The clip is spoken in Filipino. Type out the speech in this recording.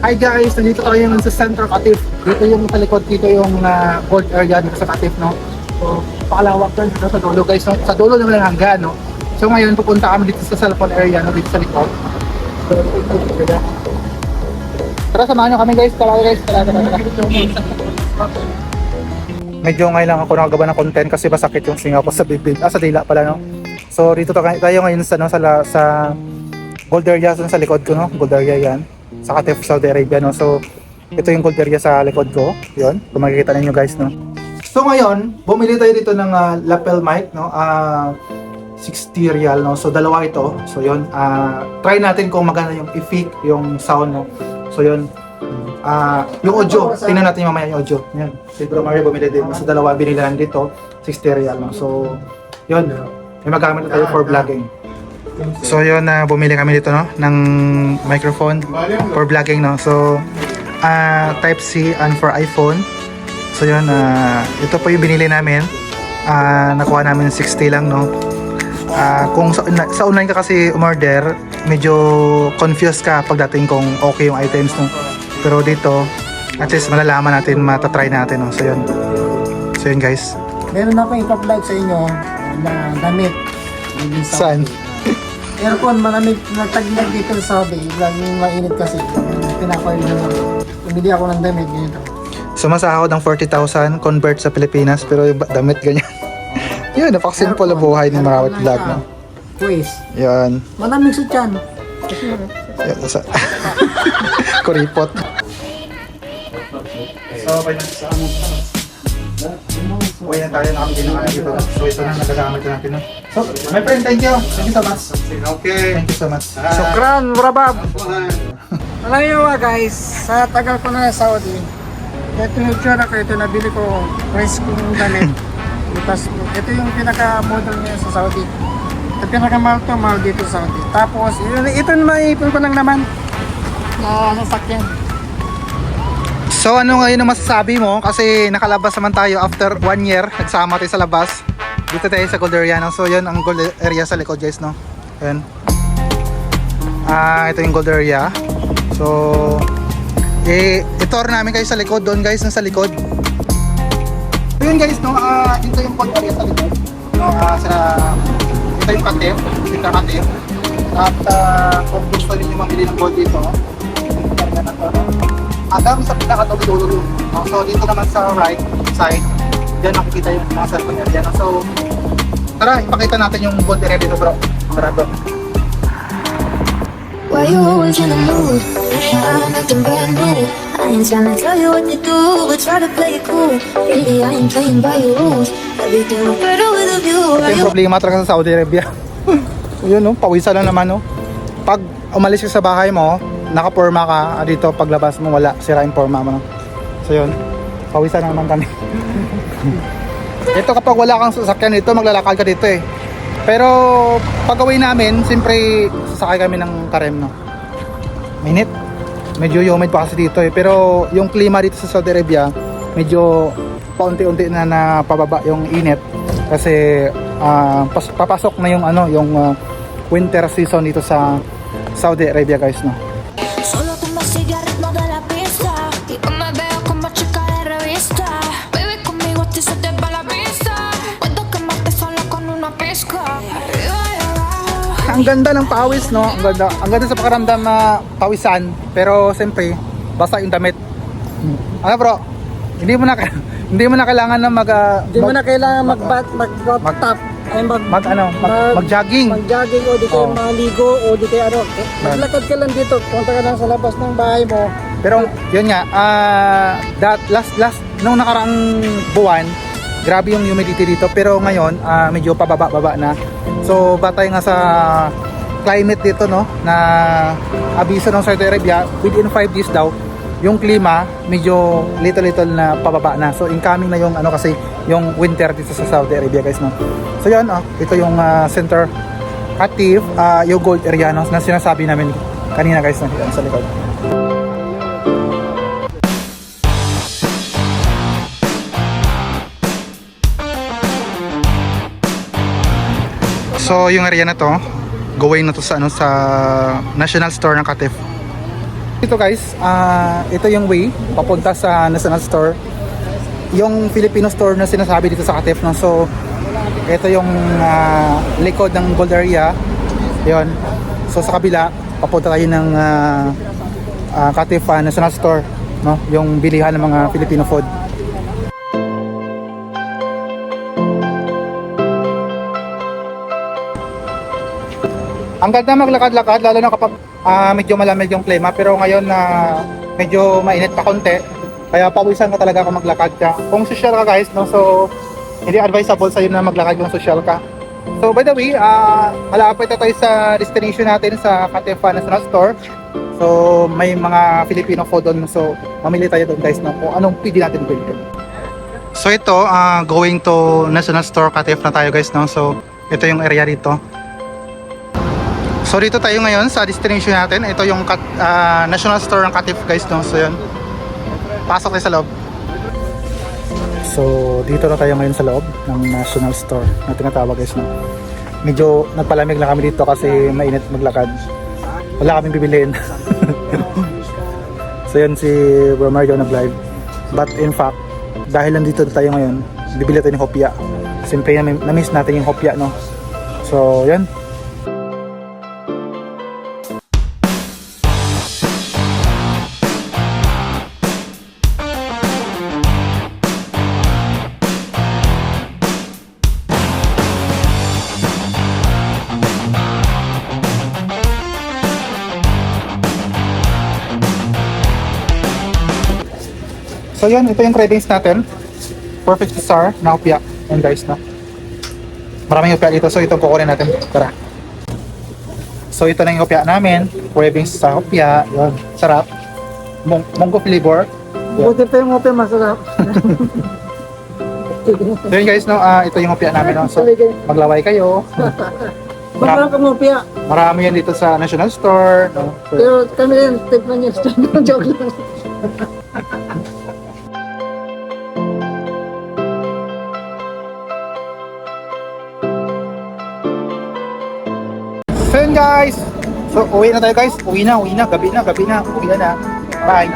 Hi guys, nandito tayo ngayon sa Central Katif. Dito yung sa likod, dito yung uh, gold area dito sa Katif, no? So, pakalawak doon dito sa dulo guys, no? Sa dulo naman ang hangga, no? So ngayon, pupunta kami dito sa cellphone area, no? Dito sa likod. So. Tara, samahan nyo kami guys. Tara guys, tara, tara, tara. Medyo ngayon lang ako nakagawa ng content kasi masakit yung singaw ko sa bibig. Ah, sa dila pala, no? So, dito tayo ngayon sa, no, sa, sa gold area sa likod ko, no? Gold area yan. Sa Qatif, Saudi Arabia, no? So, ito yung area sa likod ko. Yun, kung makikita ninyo guys, no? So, ngayon, bumili tayo dito ng ah, lapel mic, no? Ah, 60 real, no? So, dalawa ito. So, yun. ah, try natin kung maganda yung effect, yung sound, no? So, yun. Ah, yung audio, tingnan natin mamaya yung audio. Yan. Si Bro Mario bumili din. So, dalawa binili lang dito. 60 real, no? So, yun. May magamit na tayo for vlogging. So yun na bumili kami dito no ng microphone for vlogging no. So ah type C and for iPhone. So yun ah, ito po yung binili namin. Ah nakuha namin 60 lang no. Ah kung sa, na- sa online ka kasi umorder, medyo confused ka pagdating kung okay yung items no. Pero dito at least malalaman natin, matatry natin no. So yun. So yun guys. Meron ako ipa-vlog sa inyo na damit. Saan? Aircon, malamig na taglag dito sa Saudi. Laging mainit kasi. Pinakoy na lang. Bumili ako ng damit ganito. Sumasahod ng 40,000 convert sa Pilipinas pero yung damit ganyan. Yun, napaka-simple ang buhay ng Marawat Vlog, no? Quiz. Yan. Malamig sa tiyan. Yan, sa... Kuripot. So, okay na sa ano. Uwi na tayo, na kami dito. So, ito na nagagamit na natin. no? So, my friend, thank you. Thank you so much. Okay. Thank you so much. Sukran, brabab. Alam niyo ba guys, sa tagal ko na sa Saudi, ito yung tsura ko, ito nabili ko price kong damit. Tapos ito yung pinaka-model niya sa Saudi. Ito pinaka-mahal to, mahal dito sa Saudi. Tapos ito, ito na maipon ko lang naman na sasakyan. So ano ngayon ang masasabi mo? Kasi nakalabas naman tayo after one year. Nagsama tayo sa labas. Dito tayo sa Gold Area. No? So yun ang Gold Area sa likod guys. No? Ayan. Ah, ito yung Gold Area. So, eh, itour namin kayo sa likod. Doon guys, nasa likod. So yun guys, no? Ah, ito yung Gold Area sa likod. No? Ah, sa, ito yung katif. Ito yung katif. At ah, kung gusto niyo mamili ng gold dito, hanggang sa pinakadulo-dulo. So dito naman sa right side, diyan makikita yung mga cellphone area. No? So tara, ipakita natin yung gold area dito bro. Tara bro. Why you always in the mood? Yeah, I'm acting brand new. I ain't tryna tell you what to do, but try to play it cool. Really, I ain't playing by your rules. Everything look better with a view. Ito Why yung you problema talaga sa Saudi Arabia. Yun no, pawisan lang naman no. Pag umalis ka sa bahay mo, nakaporma ka, ah, dito paglabas mo wala, sira yung forma mo no. So yun, pawisan na naman kami. ito kapag wala kang sasakyan dito, maglalakad ka dito eh. Pero pag uwi namin, siyempre sasakay kami ng karem no. Minute. Medyo humid pa kasi dito eh. Pero yung klima dito sa Saudi Arabia, medyo paunti-unti na napababa yung init kasi ah, pas- papasok na yung ano, yung ah, winter season dito sa Saudi Arabia guys no. Ang ganda ng pawis no, ang ganda, ang ganda sa pakiramdam na pawisan, pero siyempre basta yung damit. Ano bro? Hindi mo na hindi mo na kailangan na mag ah, Hindi mo mag- na kailangan mag-bat, Mag- mag-top, ay mag, mag ano, mag, mag- mag-jogging. mag-jogging o di kayo Oh. maligo o di kayo ano. Eh, Maglakad ka lang dito, punta ka lang sa labas ng bahay mo. Pero yun nga, ah that last last nung nakaraang buwan, grabe yung humidity dito pero ngayon ah, medyo pababa-baba na. So batay nga sa climate dito no na abiso ng Saudi Arabia within 5 days daw yung klima medyo little-little na pababa na. So incoming na yung ano kasi yung winter dito sa Saudi Arabia guys no. So yun oh, ito yung ah, center active ah, yung gold area no, na sinasabi namin kanina guys no, sa likod. So yung area na to, going na to sa ano sa National Store ng Katif. Ito guys, ah ito yung way papunta sa National Store. Yung Filipino store na sinasabi dito sa Katif. No? So, ito yung ah, likod ng Gold Area. Yun. So, sa kabila, papunta tayo ng ah, ah, Katif ah, National Store. No? Yung bilihan ng mga Filipino food. Ang ganda maglakad-lakad lalo na kapag ah, medyo malamig yung klima pero ngayon na medyo mainit pa konti kaya pawisan ka talaga kung maglakad ka. Kung social ka guys, no, so hindi advisable sa'yo na maglakad kung social ka. So by the way, ah malapit na tayo sa destination natin sa Katefa National Store. So may mga Filipino food doon so mamili tayo doon guys no, kung anong pwede natin bilhin. So ito, ah, going to National Store Katef na tayo guys no. So ito yung area dito. So dito tayo ngayon sa destination natin. Ito yung ah, National Store ng Katif guys no. So yun. Pasok tayo sa loob. So dito na tayo ngayon sa loob ng National Store na tinatawag guys no. Medyo nagpalamig lang kami dito kasi mainit maglakad. Wala kaming bibiliin. so yun si Bro Mario nag-live. But in fact, dahil nandito tayo ngayon, bibili tayo ng hopya. Siyempre na- na-miss natin yung hopya no. So yan, So yun, ito yung cravings natin. Perfect star na opya. Yan guys, no? Maraming opya dito. So ito kukunin natin. Tara. So ito na yung opya namin. Cravings sa opya. Yun. Sarap. Mong monggo flavor. Buti pa yung open masarap. So yun guys, no? ah ito yung opya namin. No? So maglaway kayo. Masarap ang opya. Marami yan dito sa National Store. No? So, Pero kami rin, tikman niyo. Joke lang. Guys. So uwi na tayo guys. Uwi na, uwi na. Gabi na, gabi na. Uwi na na. Bye.